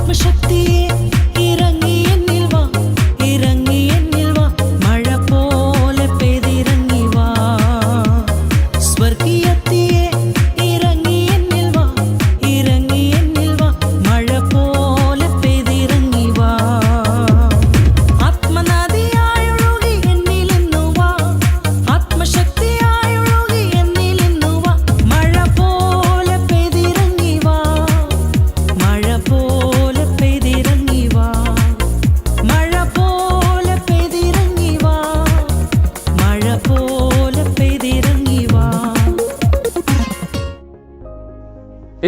आत्मशक्ति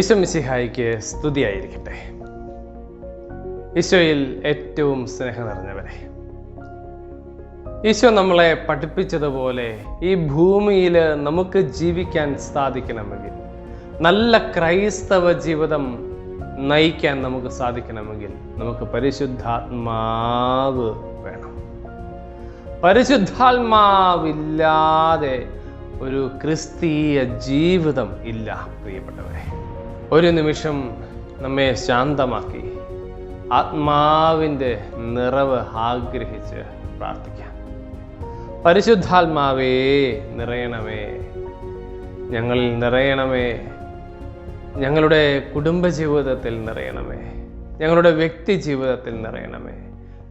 ഈശോ മിസിഹായിക്ക് സ്തുതിയായിരിക്കട്ടെ. ഈശോയിൽ ഏറ്റവും സ്നേഹം നിറഞ്ഞവരെ ഈശോ നമ്മളെ പഠിപ്പിച്ചതുപോലെ ഈ ഭൂമിയിൽ നമുക്ക് ജീവിക്കാൻ സാധിക്കണമെങ്കിൽ നല്ല ക്രൈസ്തവ ജീവിതം നയിക്കാൻ നമുക്ക് സാധിക്കണമെങ്കിൽ നമുക്ക് പരിശുദ്ധാത്മാവ് വേണം. പരിശുദ്ധാത്മാവില്ലാതെ ഒരു ക്രിസ്തീയ ജീവിതം ഇല്ല പ്രിയപ്പെട്ടവരെ. ഒരു നിമിഷം നമ്മെ ശാന്തമാക്കി ആത്മാവിന്റെ നിറവ് ആഗ്രഹിച്ച് പ്രാർത്ഥിക്കാം. പരിശുദ്ധാത്മാവേ നിറയണമേ. ഞങ്ങളിൽ നിറയണമേ. ഞങ്ങളുടെ കുടുംബജീവിതത്തിൽ നിറയണമേ. ഞങ്ങളുടെ വ്യക്തി ജീവിതത്തിൽ നിറയണമേ.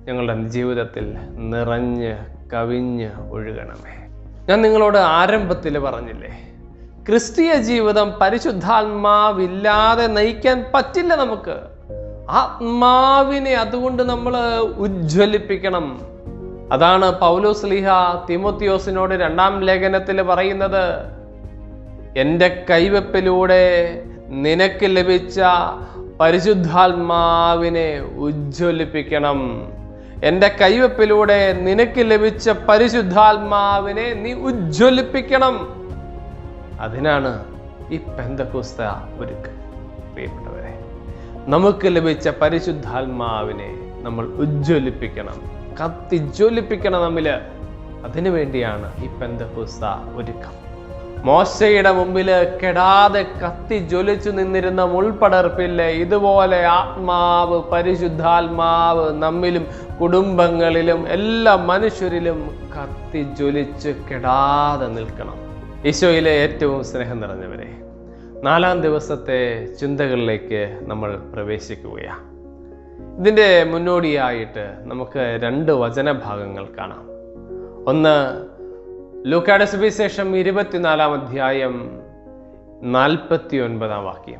ഞങ്ങളുടെ ജീവിതത്തിൽ നിറഞ്ഞ് കവിഞ്ഞ് ഒഴുകണമേ. ഞാൻ നിങ്ങളോട് ആരംഭത്തിൽ പറഞ്ഞില്ലേ? ക്രിസ്തീയ ജീവിതം പരിശുദ്ധാത്മാവില്ലാതെ നയിക്കാൻ പറ്റില്ല നമുക്ക്. ആത്മാവിനെ അതുകൊണ്ട് നമ്മൾ ഉജ്ജ്വലിപ്പിക്കണം. അതാണ് പൗലോസ് ലിഹ തിമോത്തിയോസിനോട് രണ്ടാം ലേഖനത്തിൽ പറയുന്നത് എന്റെ കൈവെപ്പിലൂടെ നിനക്ക് ലഭിച്ച പരിശുദ്ധാത്മാവിനെ ഉജ്ജ്വലിപ്പിക്കണം. എന്റെ കൈവെപ്പിലൂടെ നിനക്ക് ലഭിച്ച പരിശുദ്ധാത്മാവിനെ നീ ഉജ്ജ്വലിപ്പിക്കണം. അതിനാണ് ഈ പെന്തക്കുസ്ത ഒരുക്ക്. പ്രിയപ്പെട്ടവരെ നമുക്ക് ലഭിച്ച പരിശുദ്ധാത്മാവിനെ നമ്മൾ ഉജ്ജ്വലിപ്പിക്കണം. കത്തിജ്വലിപ്പിക്കണം നമ്മിൽ അതിനു വേണ്ടിയാണ് ഈ പെന്തക്കുസ്ത ഒരുക്കം. മോശയുടെ മുമ്പിൽ കെടാതെ കത്തി ജ്വലിച്ചു നിന്നിരുന്ന മുൾപടർപ്പില്ലേ ഇതുപോലെ ആത്മാവ് പരിശുദ്ധാത്മാവ് നമ്മിലും കുടുംബങ്ങളിലും എല്ലാ മനുഷ്യരിലും കത്തി ജ്വലിച്ച് കെടാതെ നിൽക്കണം. ഈശോയിലെ ഏറ്റവും സ്നേഹം നിറഞ്ഞവരെ നാലാം ദിവസത്തെ ചിന്തകളിലേക്ക് നമ്മൾ പ്രവേശിക്കുകയാണ് ഇതിന്റെ മുന്നോടിയായിട്ട് നമുക്ക് രണ്ട് വചനഭാഗങ്ങൾ കാണാം. ഒന്ന് ലൂക്കായുടെ സുവിശേഷം ഇരുപത്തിനാലാം അധ്യായം നാൽപ്പത്തി ഒൻപതാം വാക്യം.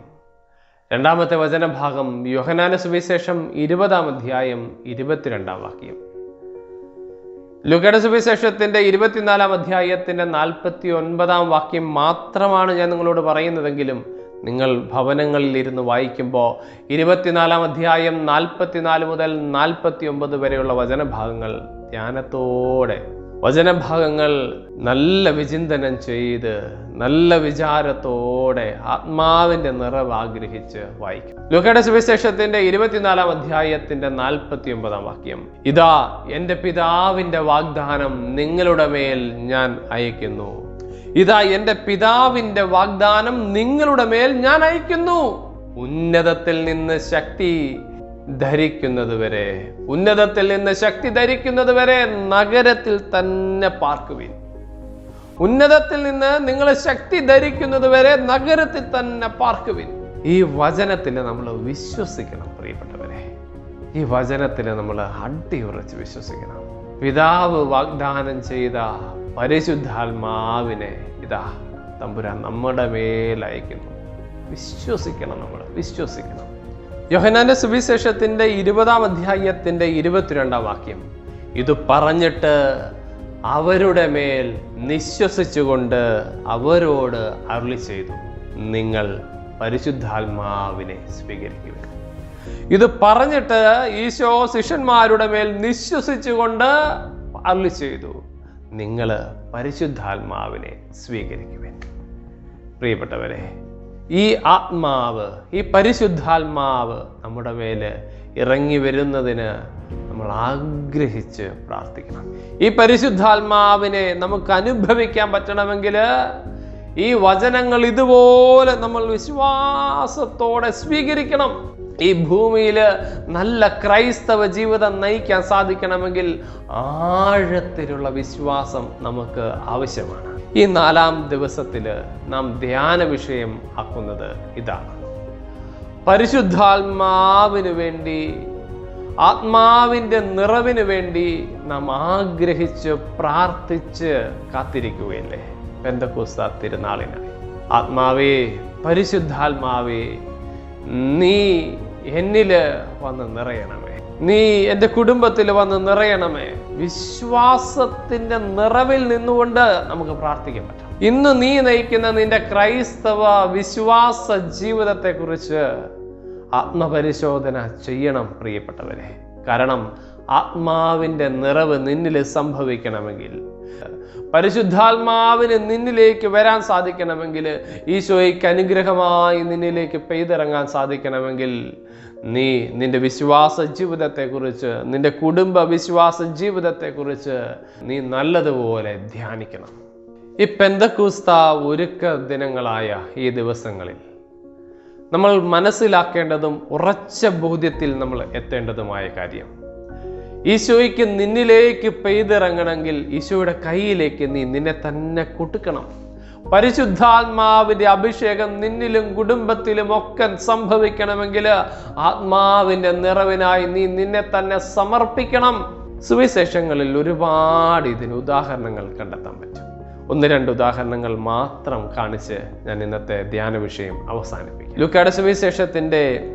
രണ്ടാമത്തെ വചനഭാഗം യോഹനാന സുവിശേഷം ഇരുപതാം അധ്യായം ഇരുപത്തിരണ്ടാം വാക്യം. ലുക്കയുടെ സുവിശേഷത്തിന്റെ ഇരുപത്തിനാലാം അധ്യായത്തിന്റെ നാൽപ്പത്തി ഒൻപതാം വാക്യം മാത്രമാണ് ഞാൻ നിങ്ങളോട് പറയുന്നതെങ്കിലും നിങ്ങൾ ഭവനങ്ങളിൽ ഇരുന്ന് വായിക്കുമ്പോൾ ഇരുപത്തിനാലാം അധ്യായം നാൽപ്പത്തിനാല് മുതൽ നാൽപ്പത്തി ഒമ്പത് വരെയുള്ള വചനഭാഗങ്ങൾ ധ്യാനത്തോടെ വചനഭാഗങ്ങൾ നല്ല വിചിന്തനം ചെയ്ത് നല്ല വിചാരത്തോടെ ആത്മാവിന്റെ നിറവ് ആഗ്രഹിച്ച് വായിക്കും. ലുക്കയുടെ സുവിശേഷത്തിന്റെ ഇരുപത്തിനാലാം അധ്യായത്തിന്റെ നാൽപ്പത്തി ഒമ്പതാം വാക്യം. ഇതാ എന്റെ പിതാവിന്റെ വാഗ്ദാനം നിങ്ങളുടെ മേൽ ഞാൻ അയക്കുന്നു ഇതാ എന്റെ പിതാവിന്റെ വാഗ്ദാനം നിങ്ങളുടെ മേൽ ഞാൻ അയക്കുന്നു ഉന്നതത്തിൽ നിന്ന് ശക്തി ധരിക്കുന്നത് വരെ ഉന്നതത്തിൽ നിന്ന് ശക്തി ധരിക്കുന്നത് വരെ നഗരത്തിൽ തന്നെ പാർക്കുവിൻ ഉന്നതത്തിൽ നിന്ന് നിങ്ങൾ ശക്തി ധരിക്കുന്നത് വരെ നഗരത്തിൽ തന്നെ പാർക്കുവിൻ ഈ വചനത്തിൽ നമ്മൾ വിശ്വസിക്കണം പ്രിയപ്പെട്ടവരെ. ഈ വചനത്തിൽ നമ്മൾ അടിയുറച്ച് വിശ്വസിക്കണം. പിതാവ് വാഗ്ദാനം ചെയ്ത പരിശുദ്ധാത്മാവിനെ ഇതാ തമ്പുരാൻ നമ്മുടെ മേലയക്കുന്നു വിശ്വസിക്കണം നമ്മൾ വിശ്വസിക്കണം. യോഹനാന്റെ സുവിശേഷത്തിന്റെ ഇരുപതാം അധ്യായത്തിന്റെ ഇരുപത്തിരണ്ടാം വാക്യം. ഇത് പറഞ്ഞിട്ട് അവരുടെ മേൽ നിശ്വസിച്ചുകൊണ്ട് അവരോട് അരുളി ചെയ്തു നിങ്ങൾ പരിശുദ്ധാത്മാവിനെ സ്വീകരിക്കുക ഇത് പറഞ്ഞിട്ട് ഈശോ ശിഷ്യന്മാരുടെ മേൽ നിശ്വസിച്ചുകൊണ്ട് അരുളി ചെയ്തു നിങ്ങൾ പരിശുദ്ധാത്മാവിനെ സ്വീകരിക്കുവിൻ. പ്രിയപ്പെട്ടവരെ ഈ ആത്മാവ് ഈ പരിശുദ്ധാത്മാവ് നമ്മുടെ മേൽ ഇറങ്ങി വരുന്നതിന് നമ്മൾ ആഗ്രഹിച്ച് പ്രാർത്ഥിക്കണം. ഈ പരിശുദ്ധാത്മാവിനെ നമുക്ക് അനുഭവിക്കാൻ പറ്റണമെങ്കിൽ ഈ വചനങ്ങൾ ഇതുപോലെ നമ്മൾ വിശ്വാസത്തോടെ സ്വീകരിക്കണം. ഈ ഭൂമിയിൽ നല്ല ക്രൈസ്തവ ജീവിതം നയിക്കാൻ സാധിക്കണമെങ്കിൽ ആഴത്തിലുള്ള വിശ്വാസം നമുക്ക് ആവശ്യമാണ്. ഈ നാലാം ദിവസത്തിൽ നാം ധ്യാന വിഷയം ആക്കുന്നത് ഇതാണ് പരിശുദ്ധാത്മാവിന് വേണ്ടി ആത്മാവിന്റെ നിറവിന് വേണ്ടി നാം ആഗ്രഹിച്ച് പ്രാർത്ഥിച്ച് കാത്തിരിക്കുകയല്ലേ? പെന്തക്കൂസ തിരുനാളിനായി. ആത്മാവേ പരിശുദ്ധാത്മാവേ നീ എന്നിൽ വന്ന് നിറയണമേ. നീ എന്റെ കുടുംബത്തിൽ വന്ന് നിറയണമേ. വിശ്വാസത്തിന്റെ നിറവിൽ നിന്നുകൊണ്ട് നമുക്ക് പ്രാർത്ഥിക്കാൻ പറ്റും. ഇന്ന് നീ നയിക്കുന്ന നിന്റെ ക്രൈസ്തവ വിശ്വാസ ജീവിതത്തെക്കുറിച്ച് ആത്മപരിശോധന ചെയ്യണം പ്രിയപ്പെട്ടവരെ. കാരണം ആത്മാവിന്റെ നിറവ് നിന്നിൽ സംഭവിക്കണമെങ്കിൽ പരിശുദ്ധാത്മാവിന് നിന്നിലേക്ക് വരാൻ സാധിക്കണമെങ്കിൽ ഈശോയ്ക്ക് അനുഗ്രഹമായി നിന്നിലേക്ക് പെയ്തിറങ്ങാൻ സാധിക്കണമെങ്കിൽ നീ നിന്റെ വിശ്വാസ ജീവിതത്തെക്കുറിച്ച് നിന്റെ കുടുംബ വിശ്വാസ ജീവിതത്തെക്കുറിച്ച് നീ നല്ലതുപോലെ ധ്യാനിക്കണം. ഈ പെന്തക്കൂസ്ത ഒരുക്ക ദിനങ്ങളായ ഈ ദിവസങ്ങളിൽ നമ്മൾ മനസ്സിലാക്കേണ്ടതും ഉറച്ച ബോധ്യത്തിൽ നമ്മൾ എത്തേണ്ടതുമായ കാര്യം. ഈശോയ്ക്ക് നിന്നിലേക്ക് പെയ്തിറങ്ങണമെങ്കിൽ ഈശോയുടെ കയ്യിലേക്ക് നീ നിന്നെ തന്നെ കൊടുക്കണം പരിശുദ്ധാത്മാവിന്റെ അഭിഷേകം നിന്നിലും കുടുംബത്തിലും ഒക്കെ സംഭവിക്കണമെങ്കിൽ ആത്മാവിന്റെ നിറവിനായി നീ നിന്നെ തന്നെ സമർപ്പിക്കണം. സുവിശേഷങ്ങളിൽ ഒരുപാട് ഇതിന് ഉദാഹരണങ്ങൾ കണ്ടെത്താൻ പറ്റും. ഒന്ന് രണ്ട് ഉദാഹരണങ്ങൾ മാത്രം കാണിച്ച് ഞാൻ ഇന്നത്തെ ധ്യാന വിഷയം അവസാനിപ്പിക്കും. ലുക്കാട് സുവിശേഷത്തിന്റെ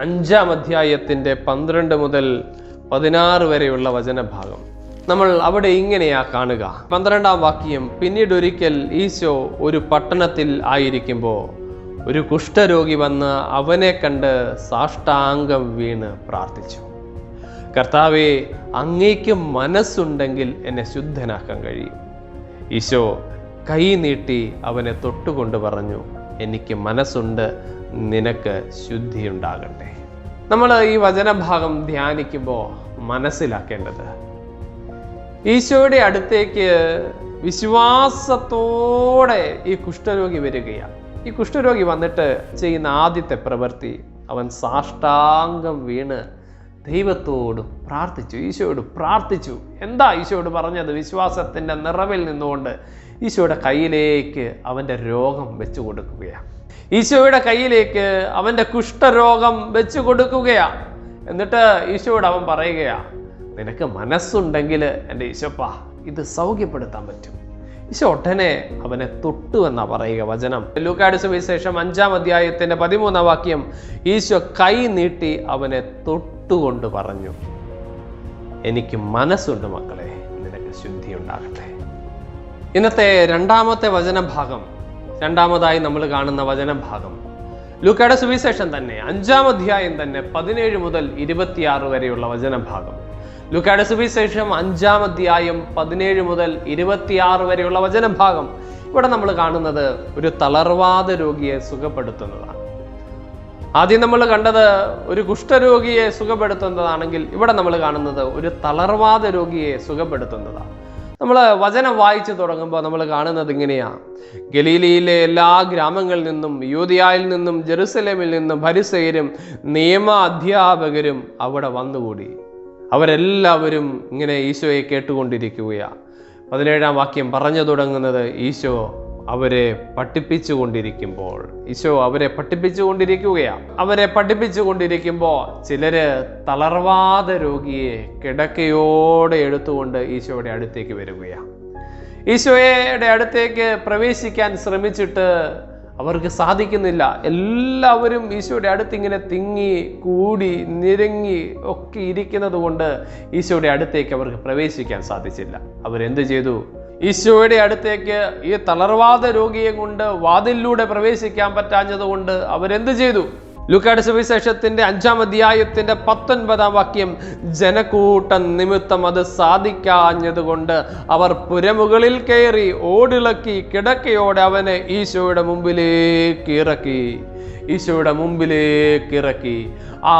അഞ്ചാം അധ്യായത്തിന്റെ പന്ത്രണ്ട് മുതൽ പതിനാറ് വരെയുള്ള വചനഭാഗം. നമ്മൾ അവിടെ ഇങ്ങനെയാ കാണുക. പന്ത്രണ്ടാം വാക്യം പിന്നീട് ഒരിക്കൽ ഈശോ ഒരു പട്ടണത്തിൽ ആയിരിക്കുമ്പോൾ ഒരു കുഷ്ഠരോഗി വന്ന് അവനെ കണ്ട് സാഷ്ടാംഗം വീണ് പ്രാർത്ഥിച്ചു. കർത്താവെ അങ്ങേക്ക് മനസ്സുണ്ടെങ്കിൽ എന്നെ ശുദ്ധനാക്കാൻ കഴിയും. ഈശോ കൈ നീട്ടി അവനെ തൊട്ടുകൊണ്ട് പറഞ്ഞു എനിക്ക് മനസ്സുണ്ട് നിനക്ക് ശുദ്ധിയുണ്ടാകട്ടെ. നമ്മൾ ഈ വചനഭാഗം ധ്യാനിക്കുമ്പോൾ മനസ്സിലാക്കേണ്ടത് ഈശോയുടെ അടുത്തേക്ക് വിശ്വാസത്തോടെ ഈ കുഷ്ഠരോഗി വരികയാണ്. ഈ കുഷ്ഠരോഗി വന്നിട്ട് ചെയ്യുന്ന ആദ്യത്തെ പ്രവൃത്തി അവൻ സാഷ്ടാംഗം വീണ് ദൈവത്തോട് പ്രാർത്ഥിച്ചു ഈശോയോട് പ്രാർത്ഥിച്ചു. എന്താ ഈശോയോട് പറഞ്ഞത്? വിശ്വാസത്തിന്റെ നിറവിൽ നിന്നുകൊണ്ട് ഈശോയുടെ കയ്യിലേക്ക് അവന്റെ രോഗം വെച്ചു കൊടുക്കുകയാണ്. ഈശോയുടെ കയ്യിലേക്ക് അവന്റെ കുഷ്ഠരോഗം വെച്ചു കൊടുക്കുകയാണ്. എന്നിട്ട് ഈശോയോട് അവൻ പറയുകയാ നിനക്ക് മനസ്സുണ്ടെങ്കിൽ എന്റെ ഈശോപ്പാ ഇത് സൗഖ്യപ്പെടുത്താൻ പറ്റും. ഈശോ ഒട്ടനെ അവനെ തൊട്ടു എന്നാ പറയുക വചനം. ലൂക്കാട് സുവിശേഷം അഞ്ചാം അധ്യായത്തിന്റെ പതിമൂന്നാം വാക്യം ഈശോ കൈ നീട്ടി അവനെ തൊട്ടുകൊണ്ട് പറഞ്ഞു എനിക്ക് മനസ്സുണ്ട് മക്കളെ നിനക്ക് ശുദ്ധി ഉണ്ടാകട്ടെ ഇന്നത്തെ രണ്ടാമത്തെ വചനഭാഗം രണ്ടാമതായി നമ്മൾ കാണുന്ന വചനഭാഗം. ലൂക്കയുടെ സുവിശേഷം തന്നെ അഞ്ചാം അധ്യായം തന്നെ പതിനേഴ് മുതൽ ഇരുപത്തിയാറ് വരെയുള്ള വചനഭാഗം. ലൂക്കയുടെ സുവിശേഷം അഞ്ചാം അധ്യായം പതിനേഴ് മുതൽ ഇരുപത്തിയാറ് വരെയുള്ള വചനഭാഗം ഇവിടെ നമ്മൾ കാണുന്നത് ഒരു തളർവാദ രോഗിയെ സുഖപ്പെടുത്തുന്നതാണ്. ആദ്യം നമ്മൾ കണ്ടത് ഒരു കുഷ്ഠരോഗിയെ സുഖപ്പെടുത്തുന്നതാണെങ്കിൽ ഇവിടെ നമ്മൾ കാണുന്നത് ഒരു തളർവാദ രോഗിയെ സുഖപ്പെടുത്തുന്നതാണ്. നമ്മൾ വചനം വായിച്ചു തുടങ്ങുമ്പോൾ നമ്മൾ കാണുന്നത് ഇങ്ങനെയാണ് ഗലീലിയിലെ എല്ലാ ഗ്രാമങ്ങളിൽ നിന്നും യൂതിയായിൽ നിന്നും ജെറുസലേമിൽ നിന്നും ഭരിസയരും നിയമ അധ്യാപകരും അവിടെ വന്നുകൂടി. അവരെല്ലാവരും ഇങ്ങനെ ഈശോയെ കേട്ടുകൊണ്ടിരിക്കുകയാണ് പതിനേഴാം വാക്യം പറഞ്ഞു തുടങ്ങുന്നത് ഈശോ അവരെ പഠിപ്പിച്ചു കൊണ്ടിരിക്കുമ്പോൾ ഈശോ അവരെ പഠിപ്പിച്ചു കൊണ്ടിരിക്കുകയാണ് അവരെ പഠിപ്പിച്ചു കൊണ്ടിരിക്കുമ്പോൾ ചിലര് തളർവാദ രോഗിയെ കിടക്കയോടെ എടുത്തുകൊണ്ട് ഈശോയുടെ അടുത്തേക്ക് വരികയാണ് ഈശോയുടെ അടുത്തേക്ക് പ്രവേശിക്കാൻ ശ്രമിച്ചിട്ട് അവർക്ക് സാധിക്കുന്നില്ല. എല്ലാവരും ഈശോയുടെ അടുത്ത് ഇങ്ങനെ തിങ്ങി കൂടി നിരങ്ങി ഒക്കെ ഇരിക്കുന്നത് കൊണ്ട് ഈശോയുടെ അടുത്തേക്ക് അവർക്ക് പ്രവേശിക്കാൻ സാധിച്ചില്ല. അവരെന്ത് ചെയ്തു? ഈശോയുടെ അടുത്തേക്ക് ഈ തളർവാദ രോഗിയെ കൊണ്ട് വാതിലിലൂടെ പ്രവേശിക്കാൻ പറ്റാഞ്ഞതുകൊണ്ട് അവരെന്ത് ചെയ്തു? ലുക്കാട് സുവിശേഷത്തിന്റെ അഞ്ചാം അധ്യായത്തിന്റെ പത്തൊൻപതാം വാക്യം ജനക്കൂട്ട നിമിത്തം അത് സാധിക്കാഞ്ഞതുകൊണ്ട് അവർ പുരമുകളിൽ കയറി ഓടിളക്കി കിടക്കയോടെ അവനെ ഈശോയുടെ മുമ്പിലേക്ക് ഇറക്കി ഈശോയുടെ മുമ്പിലേക്ക് ഇറക്കി. ആ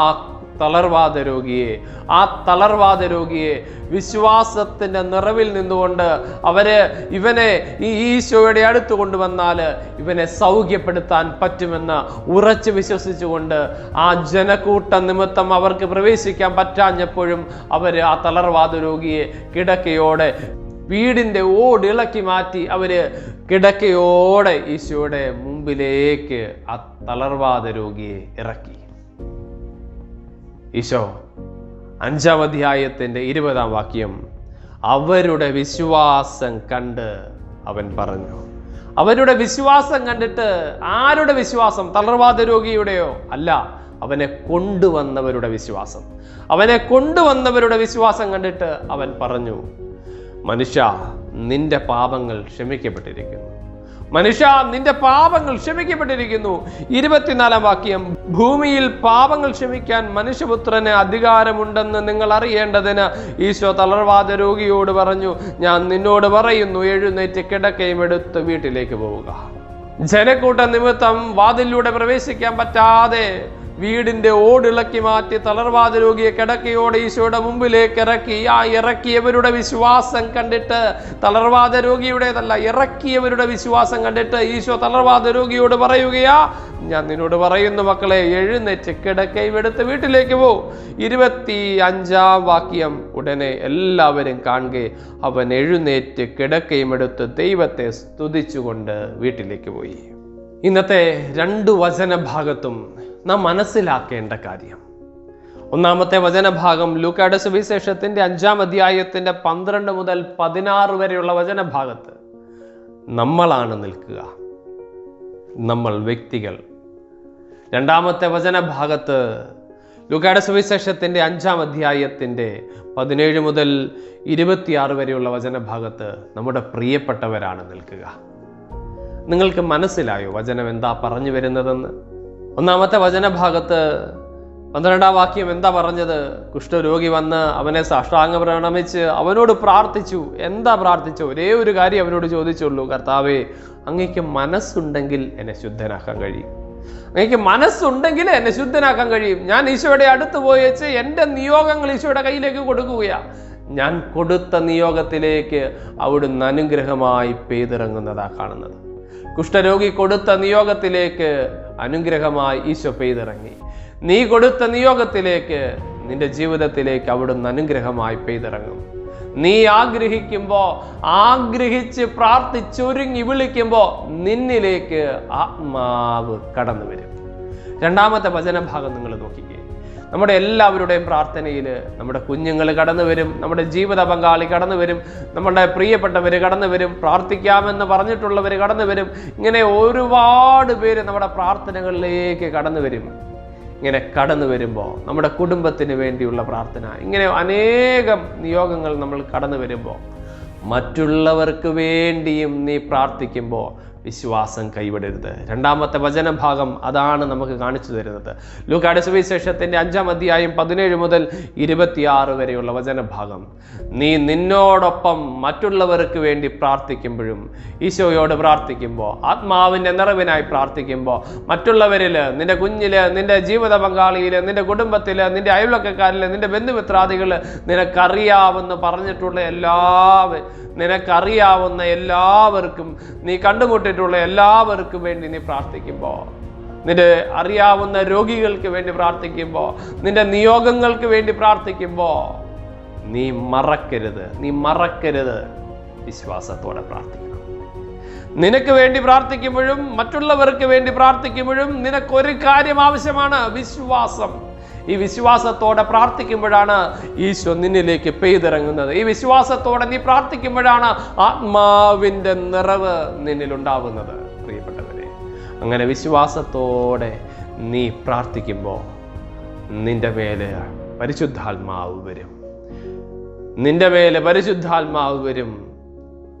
തളർവാദ രോഗിയെ. ആ തളർവാദ രോഗിയെ വിശ്വാസത്തിന്റെ നിറവിൽ നിന്നുകൊണ്ട് അവർ ഇവനെ ഈ ഈശോയുടെ അടുത്ത് കൊണ്ടുവന്നാൽ ഇവനെ സൗഖ്യപ്പെടുത്താൻ പറ്റുമെന്ന് ഉറച്ചു വിശ്വസിച്ചുകൊണ്ട് ആ ജനക്കൂട്ട നിമിത്തം അവർക്ക് പ്രവേശിക്കാൻ പറ്റാഞ്ഞപ്പോഴും അവർ ആ തളർവാദ രോഗിയെ കിടക്കയോടെ വീടിന്റെ ഓടിളക്കി മാറ്റി അവർ കിടക്കയോടെ ഈശോയുടെ മുമ്പിലേക്ക് ആ തളർവാദ രോഗിയെ ഇറക്കി. ഈശോ അഞ്ചാം അധ്യായത്തിന്റെ ഇരുപതാം വാക്യം അവരുടെ വിശ്വാസം കണ്ട് അവൻ പറഞ്ഞു. അവരുടെ വിശ്വാസം കണ്ടിട്ട് ആരുടെ വിശ്വാസം? തളർവാദ രോഗിയുടെയോ? അല്ല അവനെ കൊണ്ടുവന്നവരുടെ വിശ്വാസം. അവനെ കൊണ്ടുവന്നവരുടെ വിശ്വാസം കണ്ടിട്ട് അവൻ പറഞ്ഞു മനുഷ്യ നിന്റെ പാപങ്ങൾ ക്ഷമിക്കപ്പെട്ടിരിക്കുന്നു. മനുഷ്യ നിന്റെ പാപങ്ങൾ ക്ഷമിക്കപ്പെട്ടിരിക്കുന്നു. ഇരുപത്തിനാലാം വാക്യം ഭൂമിയിൽ പാപങ്ങൾ ക്ഷമിക്കാൻ മനുഷ്യപുത്രന് അധികാരമുണ്ടെന്ന് നിങ്ങൾ അറിയേണ്ടതിന് ഈശോ തളർവാദ രോഗിയോട് പറഞ്ഞു ഞാൻ നിന്നോട് പറയുന്നു എഴുന്നേറ്റ് കിടക്കയും എടുത്ത് വീട്ടിലേക്ക് പോവുക. ജനക്കൂട്ട നിമിത്തം വാതിലൂടെ പ്രവേശിക്കാൻ പറ്റാതെ വീടിന്റെ ഓടിളക്കി മാറ്റി തളർവാദ രോഗിയെ കിടക്കയോടെ ഈശോയുടെ മുമ്പിലേക്ക് ഇറക്കി. ആ ഇറക്കിയവരുടെ വിശ്വാസം കണ്ടിട്ട് തളർവാദ രോഗിയുടേതല്ല ഇറക്കിയവരുടെ വിശ്വാസം കണ്ടിട്ട് ഈശോ തളർവാദ രോഗിയോട് പറയുകയാ ഞാൻ നിന്നോട് പറയുന്നു മക്കളെ എഴുന്നേറ്റ് കിടക്കയും എടുത്ത് വീട്ടിലേക്ക് പോ. ഇരുപത്തി അഞ്ചാം വാക്യം ഉടനെ എല്ലാവരും കാണുക. അവൻ എഴുന്നേറ്റ് കിടക്കയും എടുത്ത് ദൈവത്തെ സ്തുതിച്ചുകൊണ്ട് വീട്ടിലേക്ക് പോയി. ഇന്നത്തെ രണ്ട് വചനഭാഗത്തും നാം മനസ്സിലാക്കേണ്ട കാര്യം. ഒന്നാമത്തെ വചനഭാഗം ലൂക്കായുടെ സുവിശേഷത്തിന്റെ അഞ്ചാം അധ്യായത്തിന്റെ പന്ത്രണ്ട് മുതൽ പതിനാറ് വരെയുള്ള വചനഭാഗത്ത് നമ്മളാണ് നിൽക്കുക. നമ്മൾ വ്യക്തികൾ. രണ്ടാമത്തെ വചനഭാഗത്ത് ലൂക്കായുടെ സുവിശേഷത്തിന്റെ അഞ്ചാം അധ്യായത്തിന്റെ പതിനേഴ് മുതൽ ഇരുപത്തിയാറ് വരെയുള്ള വചനഭാഗത്ത് നമ്മുടെ പ്രിയപ്പെട്ടവരാണ് നിൽക്കുക. നിങ്ങൾക്ക് മനസ്സിലായോ വചനം എന്താ പറഞ്ഞു വരുന്നതെന്ന്? ഒന്നാമത്തെ വചനഭാഗത്ത് പന്ത്രണ്ടാം വാക്യം എന്താ പറഞ്ഞത്? കുഷ്ഠരോഗി വന്ന് അവനെ സാഷ്ടാംഗ പ്രണമിച്ച് അവനോട് പ്രാർത്ഥിച്ചു. എന്താ പ്രാർത്ഥിച്ചു ഒരേ ഒരു കാര്യം അവനോട് ചോദിച്ചുള്ളൂ. കർത്താവേ അങ്ങേക്ക് മനസ്സുണ്ടെങ്കിൽ എന്നെ ശുദ്ധനാക്കാൻ കഴിയും. അങ്ങേക്ക് മനസ്സുണ്ടെങ്കിൽ എന്നെ ശുദ്ധനാക്കാൻ കഴിയും. ഞാൻ ഈശോയുടെ അടുത്ത് പോയി വെച്ച് എന്റെ നിയോഗങ്ങൾ ഈശോയുടെ കയ്യിലേക്ക് കൊടുക്കുകയാണ് ഞാൻ കൊടുത്ത നിയോഗത്തിലേക്ക് അവിടുന്ന് അനുഗ്രഹമായി പെയ്തിറങ്ങുന്നതാ കാണുന്നത്. കുഷ്ഠരോഗി കൊടുത്ത നിയോഗത്തിലേക്ക് അനുഗ്രഹമായി ഈശോ പെയ്തിറങ്ങി. നീ കൊടുത്ത നിയോഗത്തിലേക്ക് നിന്റെ ജീവിതത്തിലേക്ക് അവിടുന്ന് അനുഗ്രഹമായി പെയ്തിറങ്ങും. നീ ആഗ്രഹിക്കുമ്പോൾ ആഗ്രഹിച്ച് പ്രാർത്ഥിച്ചൊരുങ്ങി വിളിക്കുമ്പോൾ നിന്നിലേക്ക് ആത്മാവ് കടന്നു വരും രണ്ടാമത്തെ വചനഭാഗം നിങ്ങൾ നോക്കിക്കേ. നമ്മുടെ എല്ലാവരുടെയും പ്രാർത്ഥനയിൽ നമ്മുടെ കുഞ്ഞുങ്ങൾ കടന്നു വരും നമ്മുടെ ജീവിത പങ്കാളി കടന്നു വരും നമ്മുടെ പ്രിയപ്പെട്ടവർ കടന്നു വരും പ്രാർത്ഥിക്കാമെന്ന് പറഞ്ഞിട്ടുള്ളവർ കടന്നു വരും. ഇങ്ങനെ ഒരുപാട് പേര് നമ്മുടെ പ്രാർത്ഥനകളിലേക്ക് കടന്നു വരും. ഇങ്ങനെ കടന്നു വരുമ്പോൾ നമ്മുടെ കുടുംബത്തിന് വേണ്ടിയുള്ള പ്രാർത്ഥന ഇങ്ങനെ അനേകം നിയോഗങ്ങൾ നമ്മൾ കടന്നു വരുമ്പോൾ മറ്റുള്ളവർക്ക് വേണ്ടിയും നീ പ്രാർത്ഥിക്കുമ്പോൾ വിശ്വാസം കൈവിടരുത്. രണ്ടാമത്തെ വചനഭാഗം അതാണ് നമുക്ക് കാണിച്ചു തരുന്നത്. ലൂക്കാട് സുവിശേഷത്തിന്റെ അഞ്ചാം അധ്യായം പതിനേഴ് മുതൽ ഇരുപത്തിയാറ് വരെയുള്ള വചനഭാഗം. നീ നിന്നോടൊപ്പം മറ്റുള്ളവർക്ക് വേണ്ടി പ്രാർത്ഥിക്കുമ്പോഴും ഈശോയോട് പ്രാർത്ഥിക്കുമ്പോൾ ആത്മാവിന്റെ നിറവിനായി പ്രാർത്ഥിക്കുമ്പോൾ മറ്റുള്ളവരിൽ നിന്റെ കുഞ്ഞിൽ നിന്റെ ജീവിത പങ്കാളിയിൽ നിന്റെ കുടുംബത്തിൽ നിന്റെ അയൽവക്കക്കാരിൽ നിന്റെ ബന്ധുമിത്രാദികൾ നിനക്കറിയാവുന്ന പറഞ്ഞിട്ടുള്ള എല്ലാ നിനക്കറിയാവുന്ന എല്ലാവർക്കും നീ കണ്ടുമുട്ടിയിട്ടുള്ള എല്ലാവർക്കും വേണ്ടി നീ പ്രാർത്ഥിക്കുമ്പോൾ നിന്റെ അറിയാവുന്ന രോഗികൾക്ക് വേണ്ടി പ്രാർത്ഥിക്കുമ്പോൾ നിന്റെ നിയോഗങ്ങൾക്ക് വേണ്ടി പ്രാർത്ഥിക്കുമ്പോൾ നീ മറക്കരുത് നീ മറക്കരുത്. വിശ്വാസത്തോടെ പ്രാർത്ഥിക്കണം. നിനക്ക് വേണ്ടി പ്രാർത്ഥിക്കുമ്പോഴും മറ്റുള്ളവർക്ക് വേണ്ടി പ്രാർത്ഥിക്കുമ്പോഴും നിനക്കൊരു കാര്യം ആവശ്യമാണ് വിശ്വാസം. ഈ വിശ്വാസത്തോടെ പ്രാർത്ഥിക്കുമ്പോഴാണ് ഈശോ നിന്നിലേക്ക് പെയ്തിറങ്ങുന്നത്. ഈ വിശ്വാസത്തോടെ നീ പ്രാർത്ഥിക്കുമ്പോഴാണ് ആത്മാവിന്റെ നിറവ് നിന്നിലുണ്ടാവുന്നത്. പ്രിയപ്പെട്ടവരെ അങ്ങനെ വിശ്വാസത്തോടെ നീ പ്രാർത്ഥിക്കുമ്പോൾ നിന്റെ മേലെ പരിശുദ്ധാത്മാവ് വരും. നിന്റെ മേലെ പരിശുദ്ധാത്മാവ് വരും.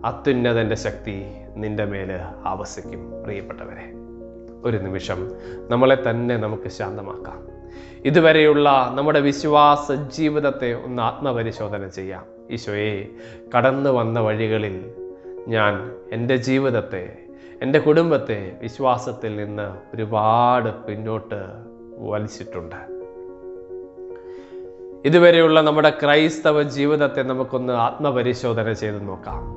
അത്യുന്നതന്റെ ശക്തി നിന്റെ മേലെ ആവസിക്കും. പ്രിയപ്പെട്ടവരെ ഒരു നിമിഷം നമ്മളെ തന്നെ നമുക്ക് ശാന്തമാക്കാം. ഇതുവരെയുള്ള നമ്മുടെ വിശ്വാസ ജീവിതത്തെ ഒന്ന് ആത്മപരിശോധന ചെയ്യാം. ഈശോയെ കടന്നു വന്ന വഴികളിൽ ഞാൻ എന്റെ ജീവിതത്തെ എന്റെ കുടുംബത്തെ വിശ്വാസത്തിൽ നിന്ന് ഒരുപാട് പിന്നോട്ട് വലിച്ചിട്ടുണ്ട്. ഇതുവരെയുള്ള നമ്മുടെ ക്രൈസ്തവ ജീവിതത്തെ നമുക്കൊന്ന് ആത്മപരിശോധന ചെയ്ത് നോക്കാം.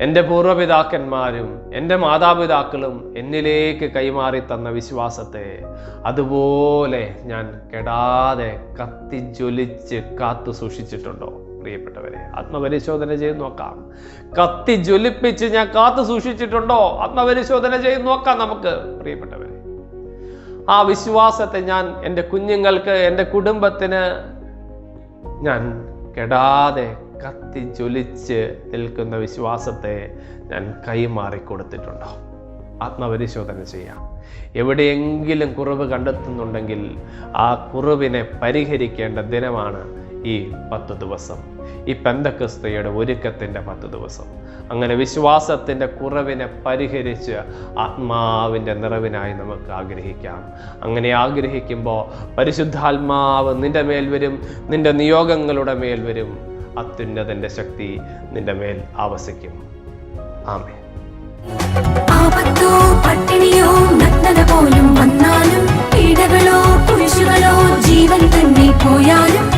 എന്റെ പൂർവപിതാക്കന്മാരും എന്റെ മാതാപിതാക്കളും എന്നിലേക്ക് കൈമാറി തന്ന വിശ്വാസത്തെ അതുപോലെ ഞാൻ കെടാതെ കത്തിജ്വലിച്ച് കാത്തു സൂക്ഷിച്ചിട്ടുണ്ടോ? പ്രിയപ്പെട്ടവരെ ആത്മപരിശോധന ചെയ്ത് നോക്കാം. കത്തി ജ്വലിപ്പിച്ച് ഞാൻ കാത്തു സൂക്ഷിച്ചിട്ടുണ്ടോ? ആത്മപരിശോധന ചെയ്ത് നോക്കാം നമുക്ക് പ്രിയപ്പെട്ടവരെ. ആ വിശ്വാസത്തെ ഞാൻ എന്റെ കുഞ്ഞുങ്ങൾക്ക് എന്റെ കുടുംബത്തിന് ഞാൻ കെടാതെ കത്തി ജ്വലിച്ച് നിൽക്കുന്ന വിശ്വാസത്തെ ഞാൻ കൈമാറി കൊടുത്തിട്ടുണ്ടോ ആത്മപരിശോധന ചെയ്യാം. എവിടെയെങ്കിലും കുറവ് കണ്ടെത്തുന്നുണ്ടെങ്കിൽ ആ കുറവിനെ പരിഹരിക്കേണ്ട ദിനമാണ് ഈ പത്ത് ദിവസം. ഈ പെന്തക്രിസ്തയുടെ ഒരുക്കത്തിന്റെ പത്ത് ദിവസം. അങ്ങനെ വിശ്വാസത്തിന്റെ കുറവിനെ പരിഹരിച്ച് ആത്മാവിന്റെ നിറവിനായി നമുക്ക് ആഗ്രഹിക്കാം. അങ്ങനെ ആഗ്രഹിക്കുമ്പോൾ പരിശുദ്ധാത്മാവ് നിന്റെ മേൽ വരും നിന്റെ നിയോഗങ്ങളുടെ മേൽ വരും. അത്യുന്നതന്റെ ശക്തി നിന്റെ മേൽ ആവസിക്കും. ആമേ ആപത്തോ വന്നാലും ജീവൻ തന്നെ പോയാലും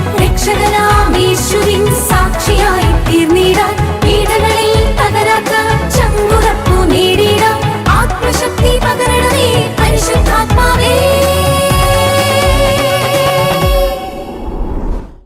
യേശുവിൻ സാക്ഷിയായി പകരണമേ പരിശുദ്ധാത്മാവേ.